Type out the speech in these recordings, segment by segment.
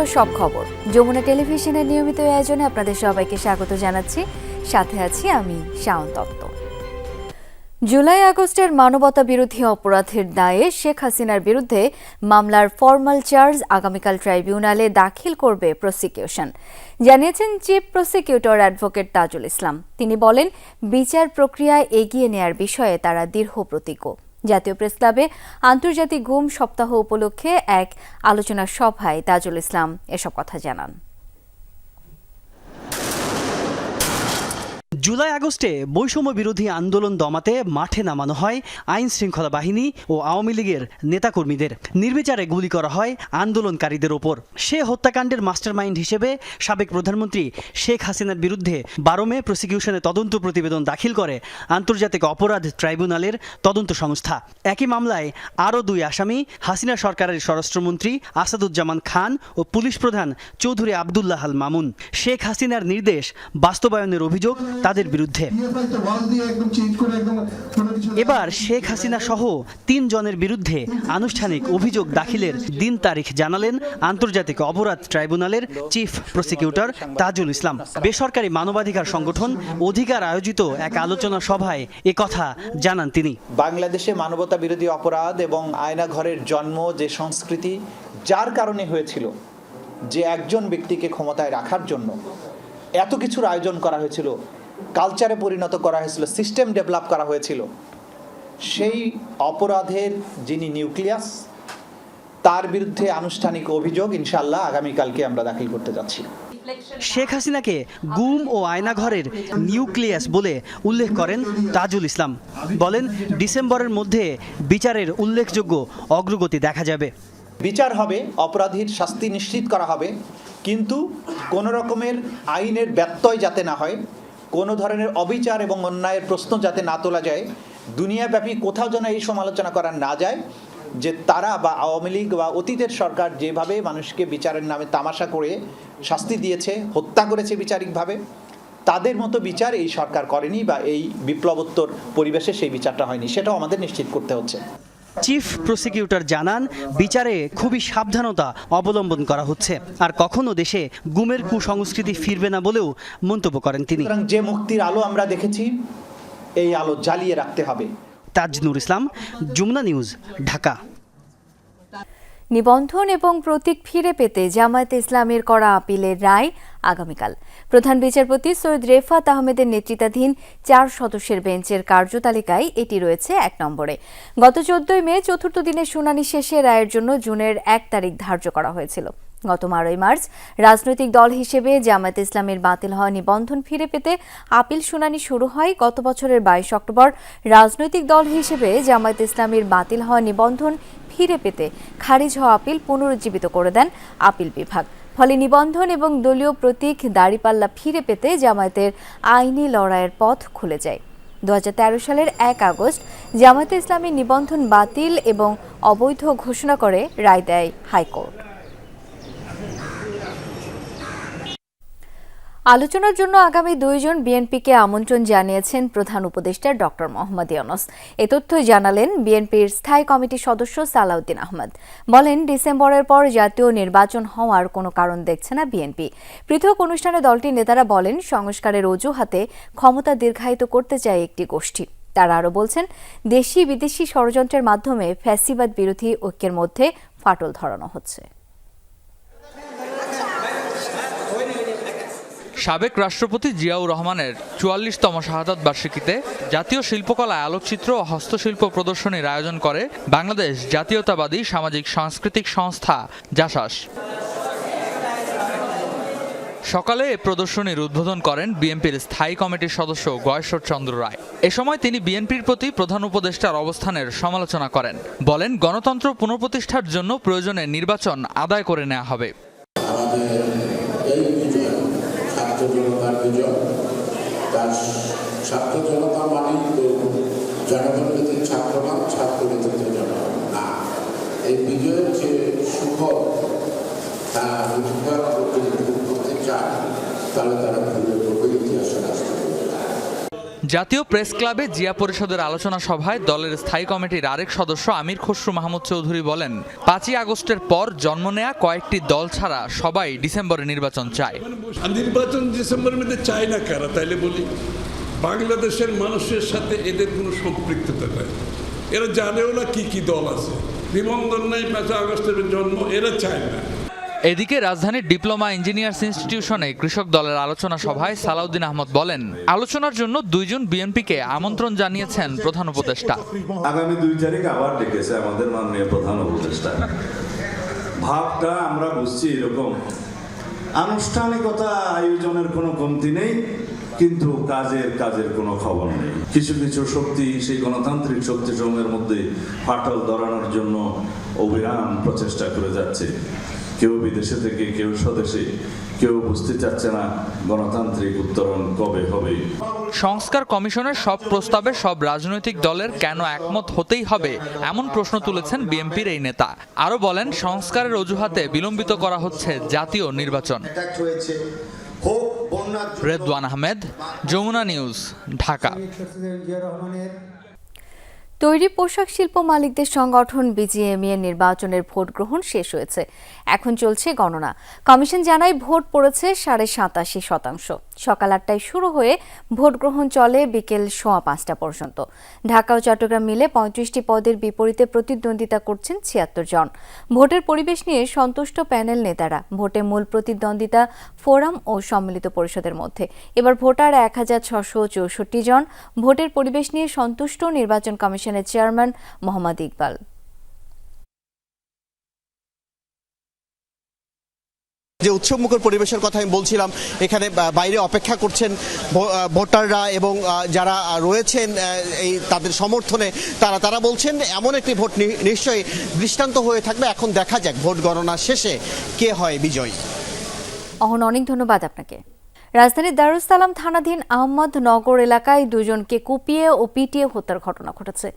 হলো সব খবর। যমুনা টেলিভিশনের নিয়মিত আয়োজনে আপনাদের সবাইকে স্বাগত জানাচ্ছি। সাথে আছি আমি শাওন দত্ত। জুলাই আগস্টের মানবতা বিরোধী অপরাধের দায়ে শেখ হাসিনার বিরুদ্ধে মামলার ফরমাল চার্জ আগামীকাল ট্রাইব্যুনালে দাখিল করবে প্রসিকিউশন। জানিয়েছেন chief prosecutor advocate Tajul Islam. তিনি বলেন, বিচার প্রক্রিয়া এগিয়ে নেয়ার বিষয়ে তারা দৃঢ় প্রতিজ্ঞ জাতীয় প্রেসক্লাবে আন্তর্জাতিক ঘুম সপ্তাহ উপলক্ষে এক আলোচনা সভায় তাজুল ইসলাম এসব কথা জানান। জুলাই আগস্টে বৈষম্য বিরোধী আন্দোলন দমাতে মাঠে নামানো হয় আইন শৃঙ্খলা বাহিনী ও আওয়ামী লীগের নেতাকর্মীদের। নির্বিচারে গুলি করা হয় আন্দোলনকারীদের ওপর। সে হত্যাকাণ্ডের মাস্টারমাইন্ড হিসেবে সাবেক প্রধানমন্ত্রী শেখ হাসিনার বিরুদ্ধে বারো মে প্রসিকিউশনে তদন্ত প্রতিবেদন দাখিল করে আন্তর্জাতিক অপরাধ ট্রাইব্যুনালের তদন্ত সংস্থা। একই মামলায় আরও দুই আসামি, হাসিনা সরকারের স্বরাষ্ট্রমন্ত্রী আসাদুজ্জামান খান ও পুলিশ প্রধান চৌধুরী আবদুল্লাহ আল মামুন। শেখ হাসিনার নির্দেশ বাস্তবায়নের অভিযোগ তাদের বিরুদ্ধে। এবার শেখ হাসিনা সহ তিন জনের বিরুদ্ধে আনুষ্ঠানিক অভিযোগ দাখিলের দিন তারিখ জানালেন আন্তর্জাতিক অপরাধ ট্রাইব্যুনালের চিফ প্রসিকিউটর তাজুল ইসলাম। বেসরকারি মানবাধিকার সংগঠন অধিকার আয়োজিত এক আলোচনা সভায় কথা জানান তিনি। বাংলাদেশে মানবতা বিরোধী অপরাধ এবং আয়নাঘরের জন্ম যে সংস্কৃতি, যার কারণে হয়েছিল যে একজন ব্যক্তিকে ক্ষমতায় রাখার জন্য এত কিছুর আয়োজন করা হয়েছিল কালচারে পরিণত করা হয়েছিল সিস্টেম ডেভেলপ করা হয়েছিল। সেই অপরাধের যিনি নিউক্লিয়াস তার বিরুদ্ধে আনুষ্ঠানিক অভিযোগ ইনশাল্লাহ আগামীকালকে আমরা দাখিল করতে যাচ্ছি। শেখ হাসিনাকে গুম ও আয়নাঘরের নিউক্লিয়াস বলে উল্লেখ করেন তাজুল ইসলাম। বলেন ডিসেম্বরের মধ্যে বিচারের উল্লেখযোগ্য অগ্রগতি দেখা যাবে। বিচার হবে অপরাধীর শাস্তি নিশ্চিত করা হবে কিন্তু কোনো রকমের আইনের ব্যত্যয় যাতে না হয় কোনো ধরনের অবিচার এবং অন্যায়ের প্রশ্ন যাতে না তোলা যায়, দুনিয়াব্যাপী কোথাও যেন এই সমালোচনা করা না যায়, যে তারা বা আওয়ামী লীগ বা অতীতের সরকার যেভাবে মানুষকে বিচারের নামে তামাশা করে শাস্তি দিয়েছে, হত্যা করেছে বিচারিকভাবে, তাদের মতো বিচার এই সরকার করেনি বা এই বিপ্লবোত্তর পরিবেশে সেই বিচারটা হয়নি। সেটাও আমাদের নিশ্চিত করতে হচ্ছে। চিফ প্রসিকিউটর জানান বিচারে খুবই সাবধানতা অবলম্বন করা হচ্ছে। আর কখনো দেশে গুমের কুসংস্কৃতি ফিরবে না বলেও মন্তব্য করেন তিনি। যে মুক্তির আলো আমরা দেখেছি এই আলো জ্বালিয়ে রাখতে হবে। তাজনুর ইসলাম যমুনা নিউজ ঢাকা। নিবন্ধন এবং প্রতীক ফিরে পেতে জামায়াতে ইসলামের করা আপিলের রায় আগামীকাল। প্রধান বিচারপতি সৈয়দ রেফাত আহমেদের নেতৃত্বাধীন চার সদস্যের বেঞ্চের কার্যতালিকায় এটি রয়েছে এক নম্বরে। গত চোদ্দই মে চতুর্থ দিনের শুনানি শেষে রায়ের জন্য জুনের এক তারিখ ধার্য করা হয়েছিল। গত বারোই মার্চ, রাজনৈতিক দল হিসেবে জামায়াত ইসলামের বাতিল হওয়া নিবন্ধন ফিরে পেতে আপিল শুনানি শুরু হয় গত বছরের বাইশ অক্টোবর। রাজনৈতিক দল হিসেবে জামায়াত ইসলামের বাতিল হওয়া নিবন্ধন ফিরে পেতে খারিজ হওয়া আপিল পুনরুজ্জীবিত করে দেন আপিল বিভাগ। ফলে নিবন্ধন এবং দলীয় প্রতীক দাড়িপাল্লা ফিরে পেতে জামায়াতের আইনি লড়াইয়ের পথ খুলে যায়। দু হাজার তেরো সালের এক আগস্ট, জামায়াতে ইসলামী নিবন্ধন বাতিল এবং অবৈধ ঘোষণা করে রায় দেয় হাইকোর্ট। আলোচনার জন্য আগামী দুইজন বিএনপিকে আমন্ত্রণ জানিয়েছেন প্রধান উপদেষ্টা ডক্টর মোহাম্মদ ইউনুস। এ তথ্য জানালেন বিএনপির স্থায়ী কমিটির সদস্য সালাউদ্দিন আহমদ। বলেন, ডিসেম্বরের পর জাতীয় নির্বাচন হওয়ার কোনো কারণ দেখছে না বিএনপি। পৃথক অনুষ্ঠানে দলটির নেতারা বলেন, সংস্কারের অজুহাতে ক্ষমতা দীর্ঘায়িত করতে চায় একটি গোষ্ঠী। তারা আরও বলছেন দেশি বিদেশি ষড়যন্ত্রের মাধ্যমে ফ্যাসিবাদ বিরোধী ঐক্যের মধ্যে ফাটল ধরানো হচ্ছে। সাবেক রাষ্ট্রপতি জিয়াউর রহমানের চুয়াল্লিশতম শাহাদাত বার্ষিকীতে জাতীয় শিল্পকলায় আলোকচিত্র ও হস্তশিল্প প্রদর্শনীর আয়োজন করে বাংলাদেশ জাতীয়তাবাদী সামাজিক সাংস্কৃতিক সংস্থা, জাসাস। সকালে এ প্রদর্শনীর উদ্বোধন করেন বিএনপির স্থায়ী কমিটির সদস্য গয়েশ্বর চন্দ্র রায়। এ সময় তিনি বিএনপির প্রতি প্রধান উপদেষ্টার অবস্থানের সমালোচনা করেন। বলেন, গণতন্ত্র পুনঃপ্রতিষ্ঠার জন্য প্রয়োজনে নির্বাচন আদায় করে নেওয়া হবে। ছাত্র জনতার বিজয় তার ছাত্র জনতা মানেই তো জনগণ ছাত্র না ছাত্র নেতৃত্ব জনগণ। না, এই বিজয়ের যে সুখ তা বুঝবার করতে চায়, তাহলে তারা ভুলে জাতীয় প্রেস ক্লাবে জিয়া পরিষদের আলোচনা সভায় দলের স্থায়ী কমিটির আরেক সদস্য আমির খসরু মাহমুদ চৌধুরী বলেন, পাঁচই আগস্টের পর জন্ম নেয়া কয়েকটি দল ছাড়া সবাই ডিসেম্বরে নির্বাচন চায়। নির্বাচন ডিসেম্বরের মধ্যে চায় না কারা? তাইলে বলি, বাংলাদেশের মানুষের সাথে এদের কোনো সম্পৃক্ততা নাই। এরা জানেও না কি কি দল আছে। নিবন্ধন নাই পাঁচই আগস্টের জন্ম, এরা চায় না। এদিকে রাজধানীর ডিপ্লোমা ইঞ্জিনিয়ার্স ইনস্টিটিউশনে কৃষক দলের আলোচনা সভায় সালাউদ্দিন আহমদ বলেন, আলোচনার জন্য দুইজন বিএনপিকে আমন্ত্রণ জানিয়েছেন প্রধান উপদেষ্টা। আগামী দুই তারিখ আবার ডেকেছে আমাদের মাননীয় প্রধান উপদেষ্টা। ভাবটা আমরা বুঝছি এরকম। আনুষ্ঠানিকতা আয়োজনের কোনো কমতি নেই, কিন্তু কাজের কাজের কোনো খবর নেই। কিছু কিছু শক্তি সেই গণতান্ত্রিক শক্তি সমূহের মধ্যে ফাটল ধরানোর জন্য অবিরাম প্রচেষ্টা করে যাচ্ছে। কেউ বিদেশে থেকে, কেউ স্বদেশে, কেউ বুঝতে চাচ্ছে না গণতান্ত্রিক উত্তরণ কবে হবে। সংস্কার কমিশনের সব প্রস্তাবে সব রাজনৈতিক দলের কেন একমত হতেই হবে, এমন প্রশ্ন তুলেছেন বিএনপির এই নেতা। আরও বলেন, সংস্কারের অজুহাতে বিলম্বিত করা হচ্ছে জাতীয় নির্বাচন। রেদওয়ান আহমেদ, যমুনা নিউজ, ঢাকা। তৈরি পোশাক শিল্প মালিকদের সংগঠন বিজিএমইএ নির্বাচনের ভোট গ্রহণ শেষ হয়েছে। এখন চলছে গণনা। কমিশন জানায় ভোট পড়েছে সাড়ে সাতাশি শতাংশ। সকাল আটটায় শুরু হয়ে ভোট গ্রহণ চলে বিকেল সোয়া পাঁচটা পর্যন্ত। ঢাকা ও চট্টগ্রাম মিলে পঁয়ত্রিশটি পদের বিপরীতে প্রতিদ্বন্দ্বিতা করছেন ছিয়াত্তর জন। ভোটের পরিবেশ নিয়ে সন্তুষ্ট প্যানেল নেতারা। ভোটে মূল প্রতিদ্বন্দ্বিতা ফোরাম ও সম্মিলিত পরিষদের মধ্যে। এবার ভোটার এক হাজার ছশো চৌষট্টি জন। ভোটের পরিবেশ নিয়ে সন্তুষ্ট নির্বাচন কমিশনের চেয়ারম্যান মোহাম্মদ ইকবাল। যে উৎসবমুখর পরিবেশের কথা আমি বলছিলাম এখানে বাইরে অপেক্ষা করছেন ভোটাররা এবং যারা রয়েছেন এই তাদের সমর্থনে তারা তারা বলছেন এমন একটি ভোট নিশ্চয়ই দৃষ্টান্ত হয়ে থাকবে। এখন দেখা যাক ভোট গণনা শেষে কে হয় বিজয়ী। অহন অনেক ধন্যবাদ আপনাকে। রাজধানীর দারুসালাম থানাধীন আহমদ নগর এলাকায় দুজনকে কুপিয়ে ও পিটিয়ে হত্যার ঘটনা ঘটেছে।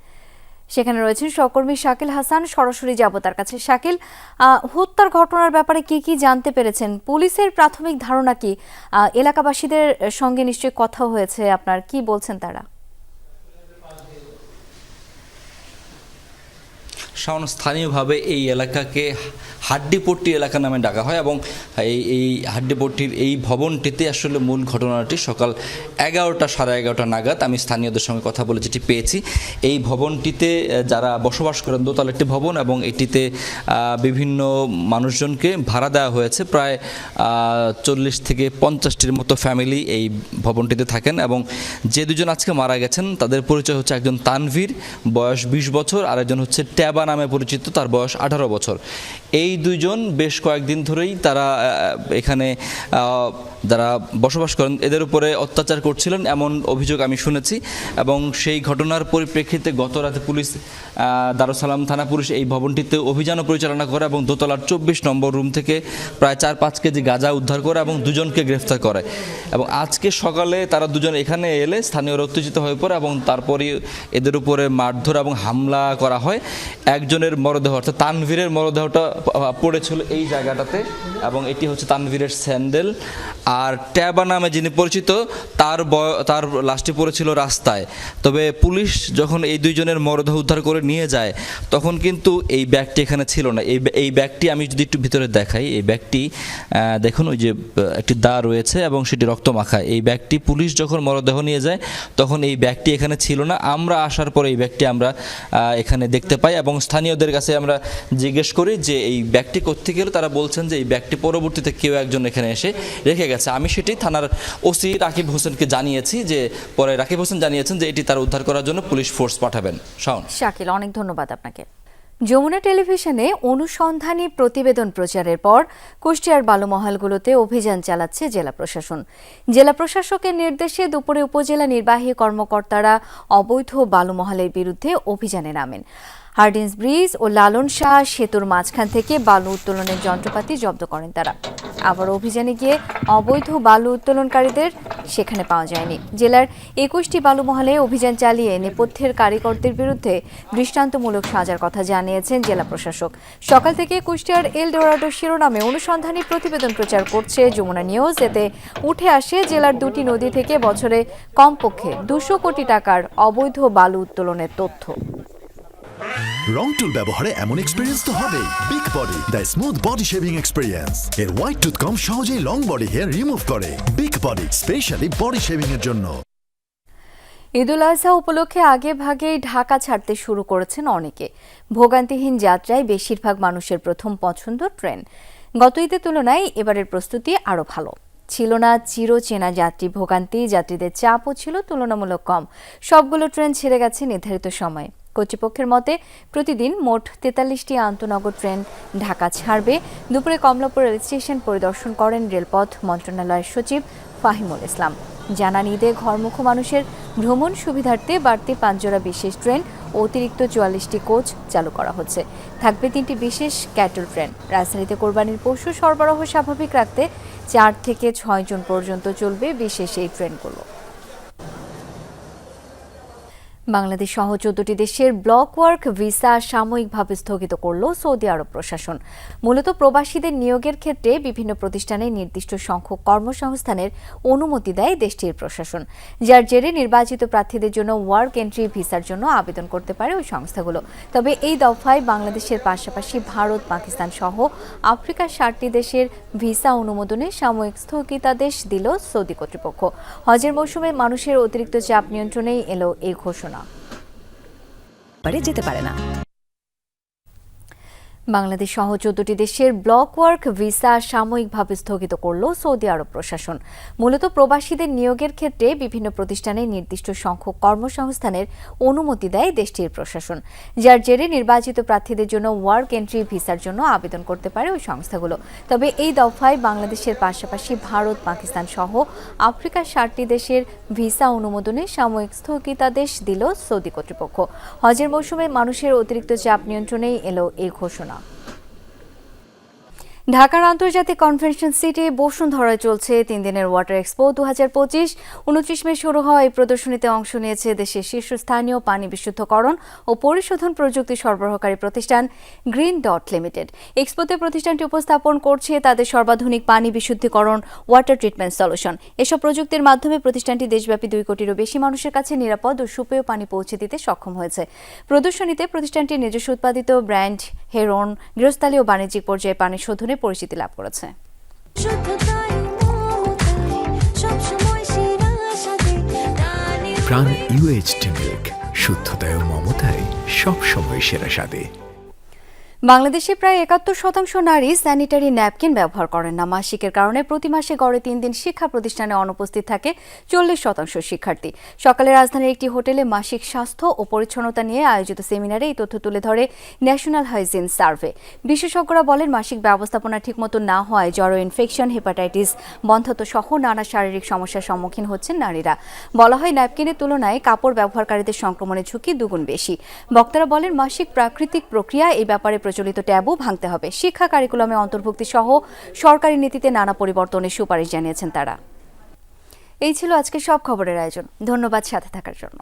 সেখানে রয়েছেন সহকর্মী শাকিল হাসান, সরাসরি যাব তার কাছে। শাকিল হত্যার ঘটনার ব্যাপারে কি কি জানতে পেরেছেন? পুলিশের প্রাথমিক ধারণা কি? এলাকাবাসীদের সঙ্গে নিশ্চয়ই কথা হয়েছে। আপনার কি বলছেন তারা? স্থানীয়ভাবে এই এলাকাকে হাড্ডিপট্টি এলাকা নামে ডাকা হয় এবং এই এই হাড্ডিপট্টির এই ভবনটিতে আসলে মূল ঘটনাটি সকাল এগারোটা সাড়ে এগারোটা নাগাদ আমি স্থানীয়দের সঙ্গে কথা বলে যেটি পেয়েছি। এই ভবনটিতে যারা বসবাস করেন দোতলা একটি ভবন এবং এটিতে বিভিন্ন মানুষজনকে ভাড়া দেওয়া হয়েছে। প্রায় চল্লিশ থেকে পঞ্চাশটির মতো ফ্যামিলি এই ভবনটিতে থাকেন এবং যে দুজন আজকে মারা গেছেন, তাদের পরিচয় হচ্ছে একজন তানভীর, বয়স বিশ বছর আর একজন হচ্ছে ট্যাবা নামে পরিচিত তার বয়স আঠারো বছর। এই দুইজন বেশ কয়েকদিন ধরেই তারা এখানে যারা বসবাস করেন, এদের উপরে অত্যাচার করছিলেন এমন অভিযোগ আমি শুনেছি এবং সেই ঘটনার পরিপ্রেক্ষিতে গত রাতে পুলিশ দারুসালাম থানা পুলিশ এই ভবনটিতে অভিযানও পরিচালনা করে এবং দোতলার চব্বিশ নম্বর রুম থেকে প্রায় চার পাঁচ কেজি গাঁজা উদ্ধার করে এবং দুজনকে গ্রেফতার করে। এবং আজকে সকালে তারা দুজন এখানে এলে স্থানীয়রা উত্তেজিত হয়ে পড়ে এবং তারপরে এদের উপরে মারধর এবং হামলা করা হয়। একজনের মরদেহ, অর্থাৎ তানভীরের মরদেহটা পড়েছিল এই জায়গাটাতে এবং এটি হচ্ছে তানভীরের স্যান্ডেল। আর ট্যাবা নামে যিনি পরিচিত, তার তার লাশটি পড়েছিল রাস্তায়। তবে পুলিশ যখন এই দুইজনের মরদেহ উদ্ধার করে নিয়ে যায়, তখন কিন্তু এই ব্যাগটি এখানে ছিল না। এই এই ব্যাগটি আমি যদি একটু ভিতরে দেখাই, এই ব্যাগটি দেখুন ওই যে একটি দা রয়েছে এবং সেটি রক্ত মাখা এই ব্যাগটি পুলিশ যখন মরদেহ নিয়ে যায়, তখন এই ব্যাগটি এখানে ছিল না। আমরা আসার পরে এই ব্যাগটি আমরা এখানে দেখতে পাই এবং স্থানীয়দের কাছে আমরা জিজ্ঞেস করি যে, এই ব্যাগটি করতে গেলে তারা বলছেন যে, এই ব্যাগটি পরবর্তীতে কেউ একজন এখানে এসে রেখে গেছে। আমি সেটি থানার ওসি রাকিব হোসেনকে জানিয়েছি যে, পরে রাকিব হোসেন জানিয়েছেন যে, এটি তার উদ্ধার করার জন্য পুলিশ ফোর্স পাঠাবেন। শাওন। শাকিল, অনেক ধন্যবাদ আপনাকে। যমুনা টেলিভিশনে অনুসন্ধানী প্রতিবেদন প্রচারের পর কুষ্টিয়ার বালুমহালগুলোতে অভিযান চালাচ্ছে জেলা প্রশাসন। জেলা প্রশাসকের নির্দেশে দুপুরে উপজেলা নির্বাহী কর্মকর্তারা অবৈধ বালুমহালের বিরুদ্ধে অভিযানে নামেন। হার্ডিন্স ব্রিজ ও লালন শাহ সেতুর মাঝখান থেকে বালু উত্তোলনের যন্ত্রপাতি জব্দ করেন তারা। আবার অভিযানে গিয়ে অবৈধ বালু উত্তোলনকারীদের সেখানে পাওয়া যায়নি। জেলার একুশটি বালুমহলে অভিযান চালিয়ে নেপথ্যের কারিগরদের বিরুদ্ধে দৃষ্টান্তমূলক সাজার কথা জানিয়েছেন জেলা প্রশাসক। সকাল থেকে কুষ্টিয়ার এল ডোরাডো শিরোনামে অনুসন্ধানী প্রতিবেদন প্রচার করছে যমুনা নিউজ। এতে উঠে আসে জেলার দুটি নদী থেকে বছরে কমপক্ষে দুশো কোটি টাকার অবৈধ বালু উত্তোলনের তথ্য। রং টুল ব্যবহারে এমন এক্সপিরিয়েন্স তো হবেই। Big body the smooth body shaving experience এর হোয়াইট টুথ কম সহজেই লং বডি হেয়ার রিমুভ করে। Big body specially body shaving এর জন্য। ঈদুল আজহা উপলক্ষে আগে ভাগেই ঢাকা ছাড়তে শুরু করেছেন অনেকে। ভোগান্তিহীন যাত্রায় বেশিরভাগ মানুষের প্রথম পছন্দ ট্রেন। গত ঈদের তুলনায় এবারের প্রস্তুতি আরও ভালো। ছিল না চিরচেনা যাত্রী, ভোগান্তি, যাত্রীদের চাপও ছিল তুলনামূলক কম। সবগুলো ট্রেন ছেড়ে গেছে নির্ধারিত সময়ে। কর্তৃপক্ষের মতে, প্রতিদিন মোট তেতাল্লিশটি আন্তনগর ট্রেন ঢাকা ছাড়বে। দুপুরে কমলাপুর রেল স্টেশন পরিদর্শন করেন রেলপথ মন্ত্রণালয়ের সচিব ফাহিমুল ইসলাম। জানান ঈদে ঘরমুখ মানুষের ভ্রমণ সুবিধার্থে বাড়তি পাঁচজোড়া বিশেষ ট্রেন ও অতিরিক্ত চুয়াল্লিশটি কোচ চালু করা হচ্ছে। থাকবে তিনটি বিশেষ ক্যাটল ট্রেন। রাজধানীতে কোরবানির পশু সরবরাহ স্বাভাবিক রাখতে চার থেকে ছয় জন পর্যন্ত চলবে বিশেষ এই ট্রেনগুলো। বাংলাদেশ সহ চোদ্দটি দেশের ব্লক ওয়ার্ক ভিসা সাময়িকভাবে স্থগিত করল সৌদি আরব প্রশাসন। মূলত প্রবাসীদের নিয়োগের ক্ষেত্রে বিভিন্ন প্রতিষ্ঠানে নির্দিষ্ট সংখ্যক কর্মসংস্থানের অনুমতি দেয় দেশটির প্রশাসন, যার জেরে নির্বাচিত প্রার্থীদের জন্য ওয়ার্ক এন্ট্রি ভিসার জন্য আবেদন করতে পারে ওই সংস্থাগুলো। তবে এই দফায় বাংলাদেশের পাশাপাশি ভারত, পাকিস্তান সহ আফ্রিকার ষাটটি দেশের ভিসা অনুমোদনে সাময়িক স্থগিতাদেশ দিল সৌদি কর্তৃপক্ষ। হজের মৌসুমে মানুষের অতিরিক্ত চাপ নিয়ন্ত্রণেই এলো এই ঘোষণা। পারে যেতে পারে না। বাংলাদেশ সহ চোদ্দটি দেশের ব্লক ওয়ার্ক ভিসা সাময়িকভাবে স্থগিত করল সৌদি আরব প্রশাসন। মূলত প্রবাসীদের নিয়োগের ক্ষেত্রে বিভিন্ন প্রতিষ্ঠানে নির্দিষ্ট সংখ্যক কর্মসংস্থানের অনুমতি দেয় দেশটির প্রশাসন, যার জেরে নির্বাচিত প্রার্থীদের জন্য ওয়ার্ক এন্ট্রি ভিসার জন্য আবেদন করতে পারে ওই সংস্থাগুলো। তবে এই দফায় বাংলাদেশের পাশাপাশি ভারত, পাকিস্তান সহ আফ্রিকার ষাটটি দেশের ভিসা অনুমোদনে সাময়িক স্থগিতাদেশ দিল সৌদি কর্তৃপক্ষ। হজের মৌসুমে মানুষের অতিরিক্ত চাপ নিয়ন্ত্রণেই এলো এই ঘোষণা। ঢাকার আন্তর্জাতিক কনভেনশন সিটি বসুন্ধরায় চলছে তিন দিনের ওয়াটার এক্সপো দু হাজার পঁচিশ। উনত্রিশ মে শুরু হওয়া এই প্রদর্শনীতে অংশ নিয়েছে দেশের শীর্ষস্থানীয় পানি বিশুদ্ধকরণ ও পরিশোধন প্রযুক্তি সরবরাহকারী প্রতিষ্ঠান গ্রিন ডট লিমিটেড। এক্সপোতে প্রতিষ্ঠানটি উপস্থাপন করছে তাদের সর্বাধুনিক পানি বিশুদ্ধিকরণ ওয়াটার ট্রিটমেন্ট সলিউশন। এসব প্রযুক্তির মাধ্যমে প্রতিষ্ঠানটি দেশব্যাপী দুই কোটিরও বেশি মানুষের কাছে নিরাপদ ও সুপেয় পানি পৌঁছে দিতে সক্ষম হয়েছে। প্রদর্শনীতে প্রতিষ্ঠানটির নিজস্ব উৎপাদিত ব্র্যান্ড হেরন গৃহস্থালী ও বাণিজ্যিক পর্যায়ে পানি শোধনে পরিচিতি লাভ করেছে। প্রাণ ইউএইচটি মিল্ক শুদ্ধতায় ও মমতায় সবসময় সেরা স্বাদে। বাংলাদেশে প্রায় একাত্তর শতাংশ নারী স্যানিটারি ন্যাপকিন ব্যবহার করেন না। মাসিকের কারণে প্রতি মাসে গড়ে তিন দিন শিক্ষা প্রতিষ্ঠানে অনুপস্থিত থাকে চল্লিশ শতাংশ শিক্ষার্থী। সকালে রাজধানীর একটি হোটেলে মাসিক স্বাস্থ্য ও পরিচ্ছন্নতা নিয়ে আয়োজিত সেমিনারে এই তথ্য তুলে ধরে ন্যাশনাল হাইজিন সার্ভে। বিশেষজ্ঞরা বলেন, মাসিক ব্যবস্থাপনা ঠিকমতো না হওয়ায় জড়ো ইনফেকশন, হেপাটাইটিস বন্ধ্যাত্ব সহ নানা শারীরিক সমস্যার সম্মুখীন হচ্ছেন নারীরা। বলা হয়, ন্যাপকিনের তুলনায় কাপড় ব্যবহারকারীদের সংক্রমণের ঝুঁকি দুগুণ বেশি। বক্তারা বলেন, মাসিক প্রাকৃতিক প্রক্রিয়া এই ব্যাপারে প্রচলিত ট্যাবও ভাঙতে হবে। শিক্ষা কারিকুলামে অন্তর্ভুক্তি সহ সরকারি নীতিতে নানা পরিবর্তনের সুপারিশ জানিয়েছেন তারা। এই ছিল আজকে সব খবরের আয়োজন। ধন্যবাদ সাথে থাকার জন্য।